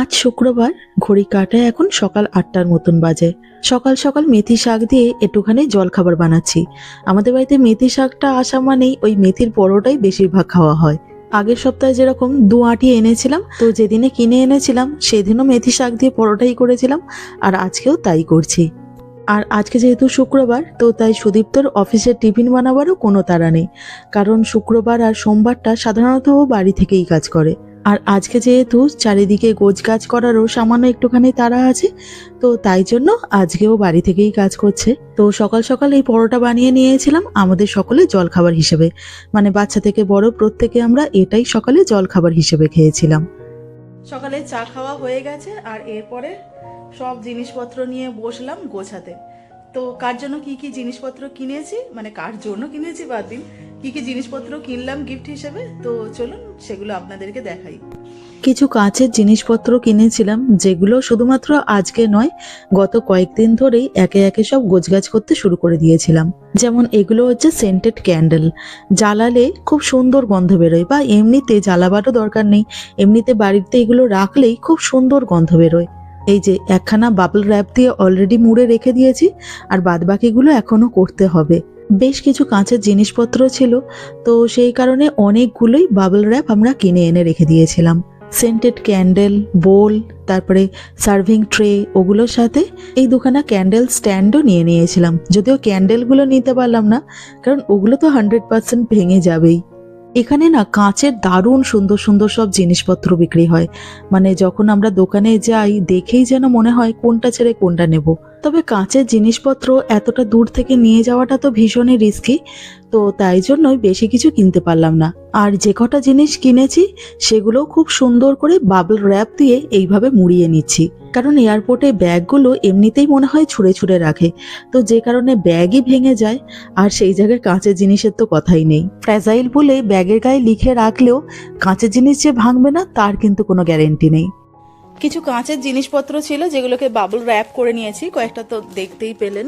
আজ শুক্রবার ঘড়ি কাটায় এখন সকাল আটটার মতন বাজে। সকাল সকাল মেথি শাক দিয়ে একটুখানি জলখাবার বানাচ্ছি। আমাদের বাড়িতে মেথি শাকটা আসা মানেই ওই মেথির পরোটাই বেশিরভাগ খাওয়া হয়। আগের সপ্তাহে যেরকম দু আঁটি এনেছিলাম, তো যেদিনে কিনে এনেছিলাম, সেদিনও মেথি শাক দিয়ে পরোটাই করেছিলাম, আর আজকেও তাই করছি। আর আজকে যেহেতু শুক্রবার, তো তাই সুদীপ্তর অফিসের টিফিন বানাবারও কোনো তারা নেই। কারণ শুক্রবার আর সোমবারটা সাধারণত বাড়ি থেকেই কাজ করে। আর আজকে যেহেতু চারিদিকে গোছ গাছ করারও সামান্য একটুখানি তারা আছে, তো তাই জন্য আজকেও বাড়ি থেকেই কাজ করছে। তো সকাল সকাল এই পরোটা বানিয়ে নিয়েছিলাম আমাদের সকলে জলখাবার হিসেবে। মানে বাচ্চা থেকে বড় প্রত্যেকে আমরা এটাই সকালে জলখাবার হিসেবে খেয়েছিলাম। সকালে চা খাওয়া হয়ে গেছে আর এরপরে সব জিনিসপত্র নিয়ে বসলাম গোছাতে। তো কার জন্য কি কি জিনিসপত্র কিনেছি? মানে কার জন্য কিনেছি বাদ দিন? কি কি জিনিসপত্র কিনলাম গিফট হিসেবে? তো চলুন সেগুলো আপনাদেরকে দেখাই। কিছু কাঁচের জিনিসপত্র কিনেছিলাম, যেগুলো শুধুমাত্র আজকে নয়, গত কয়েকদিন ধরেই একে একে সব গোছগাছ করতে শুরু করে দিয়েছিলাম। যেমন এগুলো হচ্ছে সেন্টেড ক্যান্ডেল জ্বালালে খুব সুন্দর গন্ধ বেরোয়, বা এমনিতে জ্বালাবারও দরকার নেই, এমনিতে বাড়িতে এগুলো রাখলেই খুব সুন্দর গন্ধ বেরোয়। এই যে একখানা বাবল র্যাপ দিয়ে অলরেডি মুড়ে রেখে দিয়েছি, আর বাদবাকিগুলো এখনও করতে হবে। বেশ কিছু কাঁচের জিনিসপত্র ছিল, তো সেই কারণে অনেকগুলোই বাবল র্যাপ আমরা কিনে এনে রেখে দিয়েছিলাম। সেন্টেড ক্যান্ডেল বোল তারপরে সার্ভিং ট্রে ওগুলোর সাথে এই দুখানা ক্যান্ডেল স্ট্যান্ডও নিয়ে নিয়েছিলাম। যদিও ক্যান্ডেলগুলো নিতে পারলাম না, কারণ ওগুলো তো হান্ড্রেড পার্সেন্ট ভেঙে যাবেই। এখানে না কাঁচের দারুণ সুন্দর সুন্দর সব জিনিসপত্র বিক্রি হয়। মানে যখন আমরা দোকানে যাই, দেখেই যেন মনে হয় কোনটা ছেড়ে কোনটা নেব। তবে কাঁচের জিনিসপত্র এতটা দূর থেকে নিয়ে যাওয়াটা তো ভীষণই রিস্কি তো তাই জন্যই বেশি কিছু কিনতে পারলাম না। আর যে কটা জিনিস কিনেছি সেগুলো খুব সুন্দর করে বাবল র্যাপ দিয়ে এইভাবে মুড়িয়ে নিচ্ছি। কারণ এয়ারপোর্টে ব্যাগগুলো এমনিতেই মনে হয় ছুঁড়ে ছুঁড়ে রাখে। তো যে কারণে ব্যাগই ভেঙে যায়, আর সেই জায়গায় কাঁচের জিনিসের তো কথাই নেই। ফ্র্যাজাইল বলে ব্যাগের গায়ে লিখে রাখলেও কাঁচের জিনিস যে ভাঙবে না, তার কিন্তু কোনো গ্যারেন্টি নেই। কিছু কাঁচের জিনিসপত্র ছিল যেগুলোকে বাবল র্যাপ করে নিয়েছি, কয়েকটা তো দেখতেই পেলেন।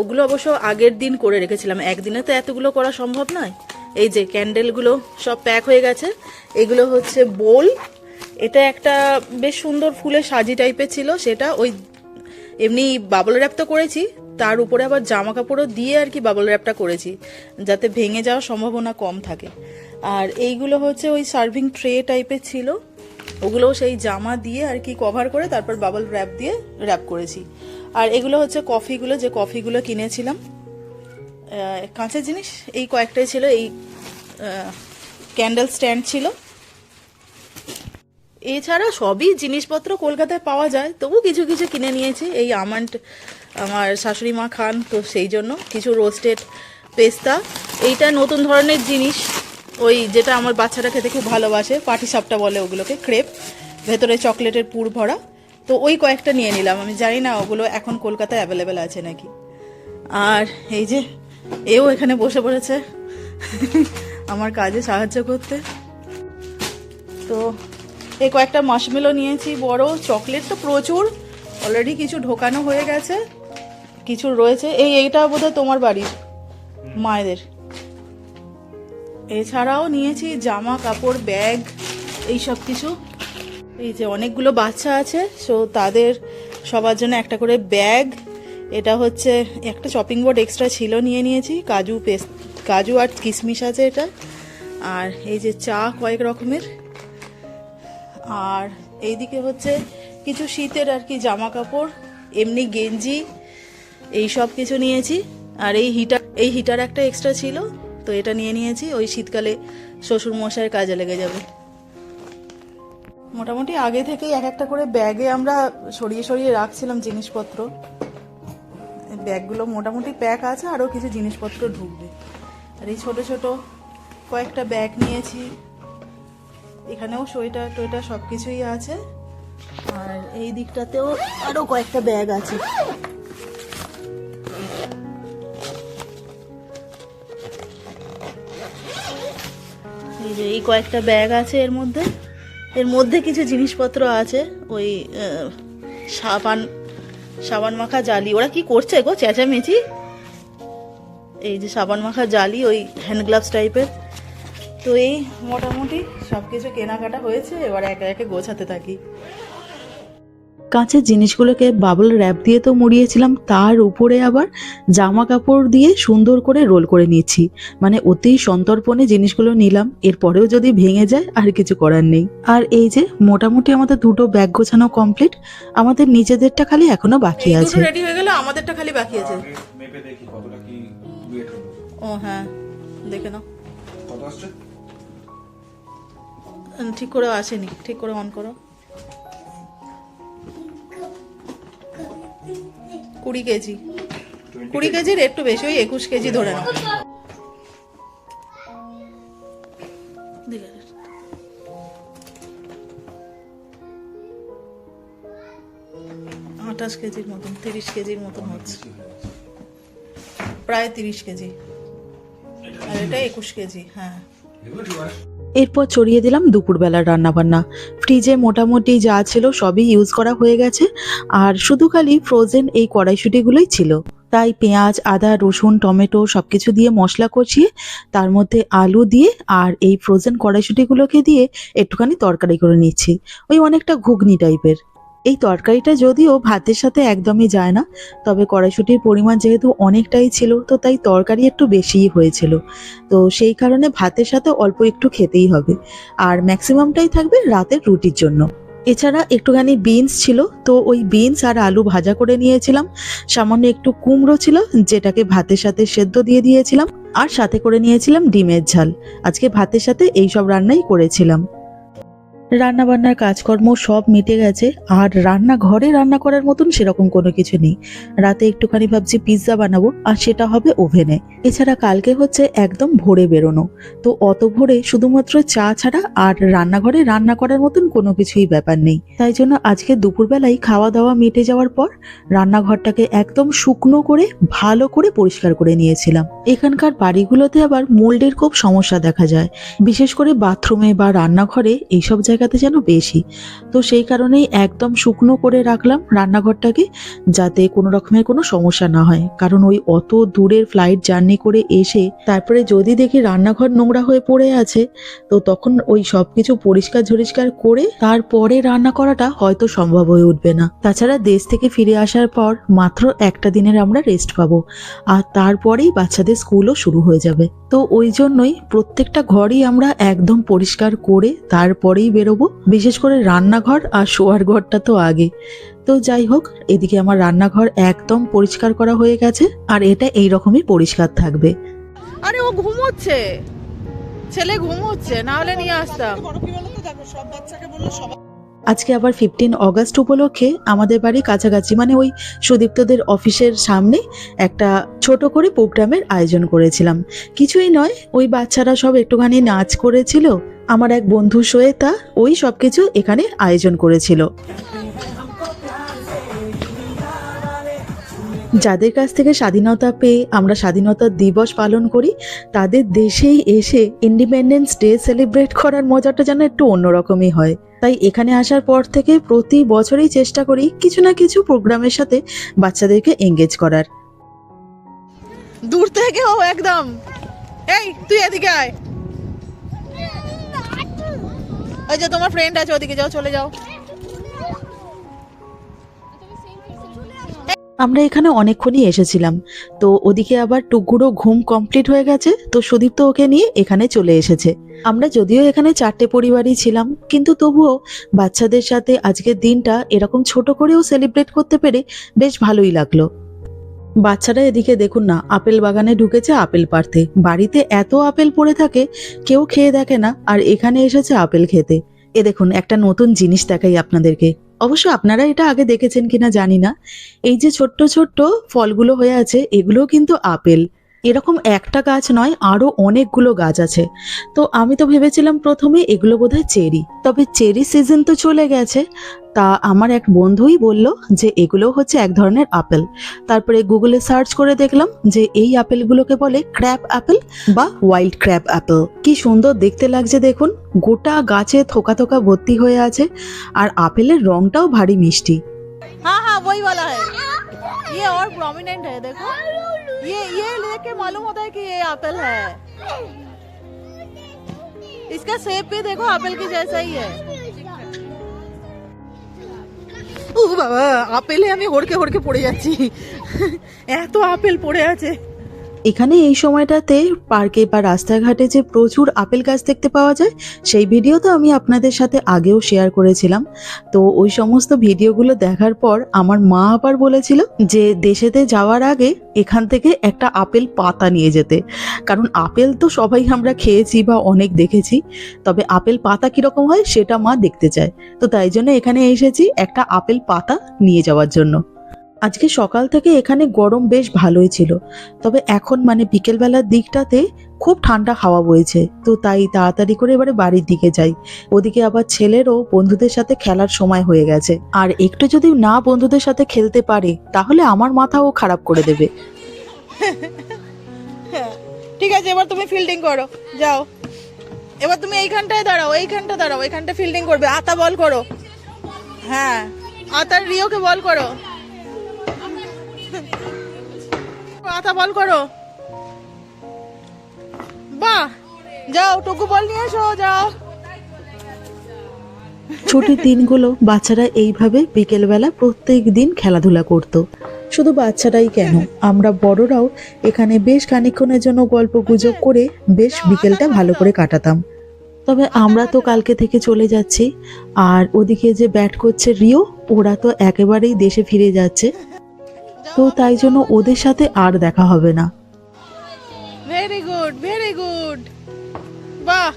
ওগুলো অবশ্য আগের দিন করে রেখেছিলাম। একদিনে তো এতগুলো করা সম্ভব নয়। এই যে ক্যান্ডেলগুলো সব প্যাক হয়ে গেছে। এগুলো হচ্ছে বোল এটা একটা বেশ সুন্দর ফুলের সাজি টাইপের ছিল। সেটা ওই এমনি বাবল র্যাপ তো করেছি। তার উপরে আবার জামা কাপড়ও দিয়ে আর কি বাবল র্যাপটা করেছি, যাতে ভেঙে যাওয়ার সম্ভাবনা কম থাকে। আর এইগুলো হচ্ছে ওই সার্ভিং ট্রে টাইপের ছিল। ওগুলোও সেই জামা দিয়ে আর কি কভার করে তারপর বাবল র্যাপ দিয়ে র্যাপ করেছি। আর এগুলো হচ্ছে কফিগুলো যে কফিগুলো কিনেছিলাম। কাঁচের জিনিস, এই কয়েকটাই ছিল, এই ক্যান্ডেল স্ট্যান্ড ছিল। এছাড়া সবই জিনিসপত্র কলকাতায় পাওয়া যায় তবু কিছু কিছু কিনে নিয়েছি। এই আমন্ড আমার শাশুড়ি মা খান, তো সেই জন্য কিছু রোস্টেড পেস্তা এইটা নতুন ধরনের জিনিস। ওই যেটা আমার বাচ্চারা খেতে খুব ভালোবাসে, পাটি সাপটা বলে ওগুলোকে ক্রেপ ভেতরে চকলেটের পুর ভরা। তো ওই কয়েকটা নিয়ে নিলাম। আমি জানি না ওগুলো এখন কলকাতায় অ্যাভেলেবেল আছে নাকি। আর এই যে, এও এখানে বসে পড়েছে। আমার কাজে সাহায্য করতে। তো এই কয়েকটা মাসমেলো নিয়েছি, বড়। চকলেট তো প্রচুর। অলরেডি কিছু ঢোকানো হয়ে গেছে। কিছু রয়েছে। এই, এইটা বোধহয় তোমার বাড়ির, মায়েদের। এছাড়াও নিয়েছি জামা, কাপড়, ব্যাগ এই সব কিছু। এই যে অনেকগুলো বাচ্চা আছে সো তাদের সবার জন্য একটা করে ব্যাগ। এটা হচ্ছে একটা চপিং বোর্ড এক্সট্রা ছিল, নিয়ে নিয়েছি। কাজু পেস্ট কাজু আর কিশমিশ আছে এটা। আর এই যে চা কয়েক রকমের। আর এইদিকে হচ্ছে কিছু শীতের আর কি জামা কাপড়, এমনি গেঞ্জি, এই সব কিছু নিয়েছি। আর এই হিটার এই হিটার একটা এক্সট্রা ছিল। তো এটা নিয়ে নিয়েছি, ওই শীতকালে শ্বশুর মশাইয়ের কাজে লেগে যাবে। মোটামুটি আগে থেকেই এক একটা করে ব্যাগে আমরা সরিয়ে সরিয়ে রাখছিলাম জিনিসপত্র। ব্যাগগুলো মোটামুটি প্যাক আছে আরও কিছু জিনিসপত্র ঢুকবে। আর এই ছোট ছোট কয়েকটা ব্যাগ নিয়েছি। এখানেও সোয়েটার টোয়েটার সব কিছুই আছে। আর এই দিকটাতেও আরও কয়েকটা ব্যাগ আছে। যে এই কয়েকটা ব্যাগ আছে এর মধ্যে। এর মধ্যে কিছু জিনিসপত্র আছে, ওই সাবান সাবান মাখা জালি। ওরা কি করছে গো, চেঁচামেচি? এই যে সাবান মাখা জালি, ওই হ্যান্ড গ্লাভস টাইপের। তো এই মোটামুটি সব কিছু কেনাকাটা হয়েছে, এবার একে একে গোছাতে থাকি। কাঁচের জিনিসগুলোকে বাবল র্যাপ দিয়ে তো মুড়িয়েছিলাম তার উপরে আবার জামা কাপড় দিয়ে সুন্দর করে রোল করে নিয়েছি। মানে অতি সন্তর্পণে জিনিসগুলো নিলাম এরপরেও যদি ভেঙে যায় আর কিছু করার নেই। আর এই যে মোটামুটি আমাদের দুটো ব্যাগ গোছানো কমপ্লিট আমাদের নিজেদেরটা খালি এখনও বাকি আছে। রেডি হয়ে গেল আমাদেরটা খালি বাকি আছে। মেপে দেখি কতটা কি ওয়েট হলো। ও হ্যাঁ দেখে নাও। কত আসছে? ঠিক করে আসেনি ঠিক করে অন করো। কুড়ি কেজি। কুড়ি কেজির একটু বেশি ওই একুশ কেজি ধরে নাও। আঠাশ কেজির মতন তিরিশ কেজির মতন হচ্ছে। প্রায় তিরিশ কেজি। আর এটা একুশ কেজি। হ্যাঁ। এরপর চড়িয়ে দিলাম দুপুরবেলার রান্নাবান্না। ফ্রিজে মোটামুটি যা ছিল সবই ইউজ করা হয়ে গেছে। আর শুধু খালি ফ্রোজেন এই কড়াইশুটিগুলোই ছিল। তাই পেঁয়াজ, আদা, রসুন, টমেটো সব কিছু দিয়ে মশলা কষিয়ে তার মধ্যে আলু দিয়ে আর এই ফ্রোজেন কড়াইশুটিগুলোকে দিয়ে একটুখানি তরকারি করে নিচ্ছি। ওই অনেকটা ঘুগনি টাইপের এই তরকারিটা যদিও ভাতের সাথে একদমই যায় না, তবে কড়াইশুটির পরিমাণ যেহেতু অনেকটাই ছিল, তো তাই তরকারি একটু বেশিই হয়েছিল। তো সেই কারণে ভাতের সাথে অল্প একটু খেতেই হবে। আর ম্যাক্সিমামটাই থাকবে রাতের রুটির জন্য। এছাড়া একটুখানি বিনস ছিল, তো ওই বিনস আর আলু ভাজা করে নিয়েছিলাম। সামান্য একটু কুমড়ো ছিল, যেটাকে ভাতের সাথে সেদ্ধ দিয়ে দিয়েছিলাম। আর সাথে করে নিয়েছিলাম ডিমের ঝাল। আজকে ভাতের সাথে এই সব রান্নাই করেছিলাম। রান্না বান্নার কাজকর্ম সব মিটে গেছে, আর রান্না ঘরে রান্না করার মতন সেরকম কোনো কিছু নেই। রাতে একটুখানি ভাবছি পিৎজা বানাবো, আর সেটা হবে ওভেনে এছাড়া কালকে হচ্ছে একদম ভোরে বেরোনো। তো অত ভোরে শুধুমাত্র চা ছাড়া আর রান্নাঘরে রান্না করার মতন কোনো কিছুই ব্যাপার নেই। তাই জন্য আজকে দুপুরবেলায় খাওয়া দাওয়া মিটে যাওয়ার পর রান্নাঘরটাকে একদম শুকনো করে, ভালো করে পরিষ্কার করে নিয়েছিলাম। এখানকার বাড়িগুলোতে আবার মোল্ডের খুব সমস্যা দেখা যায়। বিশেষ করে বাথরুমে বা রান্নাঘরে এইসব জায়গাতে যেন বেশি। তো সেই কারণেই একদম শুকনো করে রাখলাম রান্নাঘরটাকে যাতে কোনো রকমের কোনো সমস্যা না হয়। কারণ ওই অত দূরের ফ্লাইট জার্নি করে এসে তারপরে যদি দেখি রান্নাঘর নোংরা হয়ে পড়ে আছে, তো তখন ওই সব কিছু পরিষ্কার ঝরিষ্কার করে তারপরে রান্না করাটা হয়তো সম্ভব হয়ে উঠবে না। তাছাড়া দেশ থেকে ফিরে আসার পর মাত্র একটা দিনের আমরা রেস্ট পাবো আর তারপরেই বাচ্চাদের স্কুলও শুরু হয়ে যাবে। তো ওই জন্যই প্রত্যেকটা ঘরই আমরা একদম পরিষ্কার করে তারপরেই বেরোবো। বিশেষ করে রান্নাঘর আর শোয়ার ঘরটা তো আগে। তো যাই হোক এদিকে আমার রান্নাঘর একদম পরিষ্কার করা হয়ে গেছে আর এটা এই রকমই পরিষ্কার থাকবে। আরে ও ঘুমোচ্ছে। ছেলে ঘুমোচ্ছে না হলে নিয়ে আসতাম। বড় কি বলতো? দেখো সব বাচ্চাকে বলল সবাই আজকে আবার ফিফটিন অগাস্ট উপলক্ষে আমাদের বাড়ি কাছাকাছি মানে ওই সুদীপ্তদের অফিসের সামনে একটা ছোট করে প্রোগ্রামের আয়োজন করেছিলাম। কিছুই নয়, ওই বাচ্চারা সব একটুখানি নাচ করেছিল, আমার এক বন্ধু তা ওই সব কিছু এখানে আয়োজন করেছিল। যাদের কাছ থেকে স্বাধীনতা পেয়ে আমরা স্বাধীনতা দিবস পালন করি, তাদের দেশেই এসে ইন্ডিপেন্ডেন্স ডে সেলিব্রেট করার মজাটা যেন একটু অন্যরকমই হয়। তাই এখানে আসার পর থেকে প্রতি বছরই চেষ্টা করি কিছু না কিছু প্রোগ্রামের সাথে বাচ্চাদেরকে এঙ্গেজ করার। দূর থেকে ও একদম। এই, তুই এদিকে আয়। ওই যে তোমার ফ্রেন্ড আছে ওদিকে যাও, চলে যাও। আমরা এখানে অনেকক্ষণই এসেছিলাম। তো ওদিকে আবার টুকগুড়ো ঘুম কমপ্লিট হয়ে গেছে, তো সুদীপ তো ওকে নিয়ে এখানে চলে এসেছে। আমরা যদিও এখানে চারটে পরিবারই ছিলাম, কিন্তু তবুও বাচ্চাদের সাথে আজকের দিনটা এরকম ছোট করেও সেলিব্রেট করতে পেরে বেশ ভালোই লাগল। বাচ্চারা এদিকে দেখুন না, আপেল বাগানে ঢুকেছে আপেল পাড়তে। বাড়িতে এত আপেল পড়ে থাকে, কেউ খেয়ে দেখে না, আর এখানে এসেছে আপেল খেতে। এ দেখুন, একটা নতুন জিনিস দেখাই আপনাদেরকে। অবশ্য আপনারা এটা আগে দেখেছেন কিনা জানি না। এই যে ছোট্ট ছোট্ট ফলগুলো হয়ে আছে এগুলো কিন্তু আপেল। এরকম একটা গাছ নয় আরও অনেকগুলো গাছ আছে। তো আমি তো ভেবেছিলাম প্রথমে এগুলো বোধহয় চেরি। তবে চেরি সিজন তো চলে গেছে। তা আমার এক বন্ধুই বলল যে এগুলো হচ্ছে এক ধরনের আপেল তারপরে গুগলে সার্চ করে দেখলাম যে এই আপেলগুলোকে বলে ক্র্যাপ আপেল বা ওয়াইল্ড ক্র্যাপ আপেল কি সুন্দর দেখতে লাগছে দেখুন গোটা গাছে থোকা থোকা ভর্তি হয়ে আছে আর আপেলের রংটাও ভারী মিষ্টি हाँ हाँ वही वाला है ये और प्रोमिनेंट है देखो ये ये देख के मालूम होता है कि ये एप्पल है इसका शेप भी देखो एप्पल के जैसा ही है ও বাবা আপেলে আমি হড়কে হড়কে পড়ে যাচ্ছি। এত আপেল পড়ে আছে। এখানে এই সময়টাতে পার্কে বা রাস্তাঘাটে যে প্রচুর আপেল গাছ দেখতে পাওয়া যায়, সেই ভিডিও তো আমি আপনাদের সাথে আগেও শেয়ার করেছিলাম। তো ওই সমস্ত ভিডিওগুলো দেখার পর আমার মা আবার বলেছিল যে দেশেতে যাওয়ার আগে এখান থেকে একটা আপেল পাতা নিয়ে যেতে। কারণ আপেল তো সবাই আমরা খেয়েছি বা অনেক দেখেছি, তবে আপেল পাতা কীরকম হয় সেটা মা দেখতে চায়। তো তাই জন্য এখানে এসেছি একটা আপেল পাতা নিয়ে যাওয়ার জন্য। আজকে সকাল থেকে এখানে গরম বেশ ভালোই ছিল। তবে এখন মানে বিকেলবেলার দিকটাতে খুব ঠান্ডা হাওয়া বইছে। তো তাই তাড়াতাড়ি করে এবারে বাড়ির দিকে যাই। ওদিকে আবার ছেলেরও বন্ধুদের সাথে খেলার সময় হয়ে গেছে। আর একটু যদি না বন্ধুদের সাথে খেলতে পারে, তাহলে আমার মাথাও খারাপ করে দেবে। ঠিক আছে, এবার তুমি ফিল্ডিং করো। যাও। এবার তুমি এইখানটায় দাঁড়াও, এইখানটা দাঁড়াও এইখানটা ফিল্ডিং করবে। আতা বল করো। হ্যাঁ আতার রিওকে বল করো। আতা বল করো। বাহ, যাও, টুকু বল নিয়ে এসো, যাও। ছুটির দিনগুলো বাচ্চারা এইভাবে বিকেলবেলা প্রত্যেক দিন খেলাধুলা করত। শুধু বাচ্চারাই কেন, আমরা বড়রাও এখানে বেশ খানিক্ষণের জন্য গল্প গুজব করে বেশ বিকেলটা ভালো করে কাটাতাম। তবে আমরা তো কালকে থেকে চলে যাচ্ছি, আর ওদিকে যে ব্যাট করছে রিও, ওরা তো একেবারেই দেশে ফিরে যাচ্ছে। তো তাই জন্য ওদের সাথে আর দেখা হবে না। ভেরি গুড ভেরি গুড বাহ।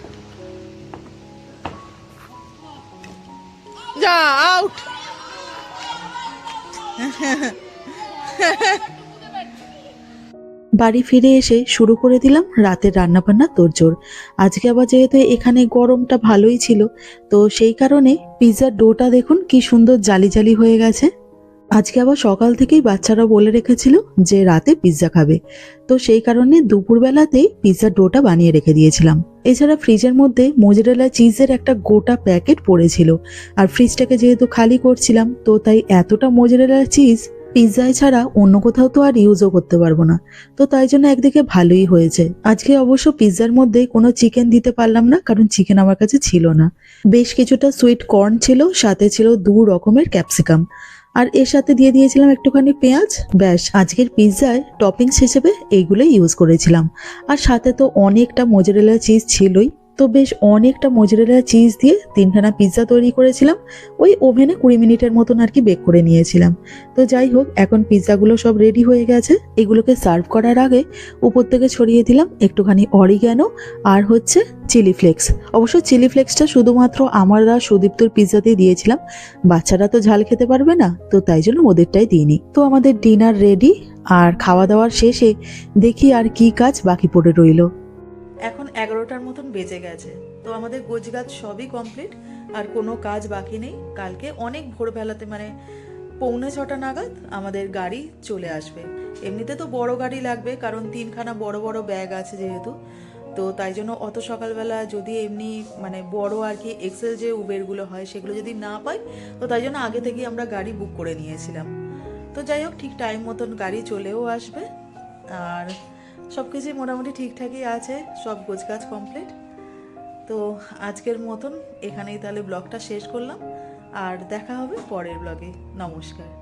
যা আউট বাড়ি ফিরে এসে শুরু করে দিলাম রাতের রান্নাবান্না তোড়জোড়। আজকে আবার যেহেতু এখানে গরমটা ভালোই ছিল তো সেই কারণে পিৎজার ডোটা দেখুন কি সুন্দর জালি জালি হয়ে গেছে। আজকে আবার সকাল থেকেই বাচ্চারা বলে রেখেছিল যে রাতে পিৎজা খাবে। তো সেই কারণে দুপুরবেলাতেই পিৎজার ডোটা বানিয়ে রেখে দিয়েছিলাম। এছাড়া ফ্রিজের মধ্যে মোজারেলা চিজের একটা গোটা প্যাকেট পড়েছিল। আর ফ্রিজটাকে যেহেতু খালি করছিলাম, তো তাই এতটা মোজারেলা চিজ পিৎজায় ছাড়া অন্য কোথাও তো আর ইউজও করতে পারব না। তো তাই জন্য একদিকে ভালোই হয়েছে। আজকে অবশ্য পিৎজার মধ্যে কোনো চিকেন দিতে পারলাম না, কারণ চিকেন আমার কাছে ছিল না। বেশ কিছুটা সুইট কর্ন ছিল, সাথে ছিল দু রকমের ক্যাপসিকাম আর এর সাথে দিয়ে দিয়েছিলাম একটুখানি পেঁয়াজ। ব্যাস, আজকের পিৎজায় টপিংস হিসেবে এইগুলোই ইউজ করেছিলাম। আর সাথে তো অনেকটা মোজারেলা চিজ ছিলই। তো বেশ অনেকটা মোজারেলা চিজ দিয়ে তিনখানা পিৎজা তৈরি করেছিলাম। ওই ওভেনে কুড়ি মিনিটের মতন আর কি বেক করে নিয়েছিলাম। তো যাই হোক, এখন পিৎজাগুলো সব রেডি হয়ে গেছে। এগুলোকে সার্ভ করার আগে উপর থেকে ছড়িয়ে দিলাম একটুখানি অরিগ্যানো আর হচ্ছে চিলি ফ্লেক্স অবশ্য চিলি ফ্লেক্সটা শুধুমাত্র আমরা সুদীপ্তর পিৎজাতেই দিয়েছিলাম। বাচ্চারা তো ঝাল খেতে পারবে না, তো তাই জন্য ওদেরটাই দিইনি। তো আমাদের ডিনার রেডি আর খাওয়া দাওয়ার শেষে দেখি আর কি কাজ বাকি পড়ে রইল। এগারোটার মতন বেজে গেছে। তো আমাদের গোছগাছ সবই কমপ্লিট আর কোনো কাজ বাকি নেই। কালকে অনেক ভোরবেলাতে মানে পৌনে ছটা নাগাদ আমাদের গাড়ি চলে আসবে। এমনিতে তো বড় গাড়ি লাগবে, কারণ তিনখানা বড় বড় ব্যাগ আছে যেহেতু। তো তাই জন্য অত সকালবেলা যদি এমনি মানে বড় আর কি এক্সেল যে উবেরগুলো হয়, সেগুলো যদি না পাই, তো তাই জন্য আগে থেকেই আমরা গাড়ি বুক করে নিয়েছিলাম। তো যাই হোক, ঠিক টাইম মতন গাড়ি চলেও আসবে। আর সব কিছুই মোটামুটি ঠিকঠাকই আছে, সব গোছগাছ কমপ্লিট তো আজকের মতন এখানেই তাহলে ব্লগটা শেষ করলাম। আর দেখা হবে পরের ব্লগে। নমস্কার।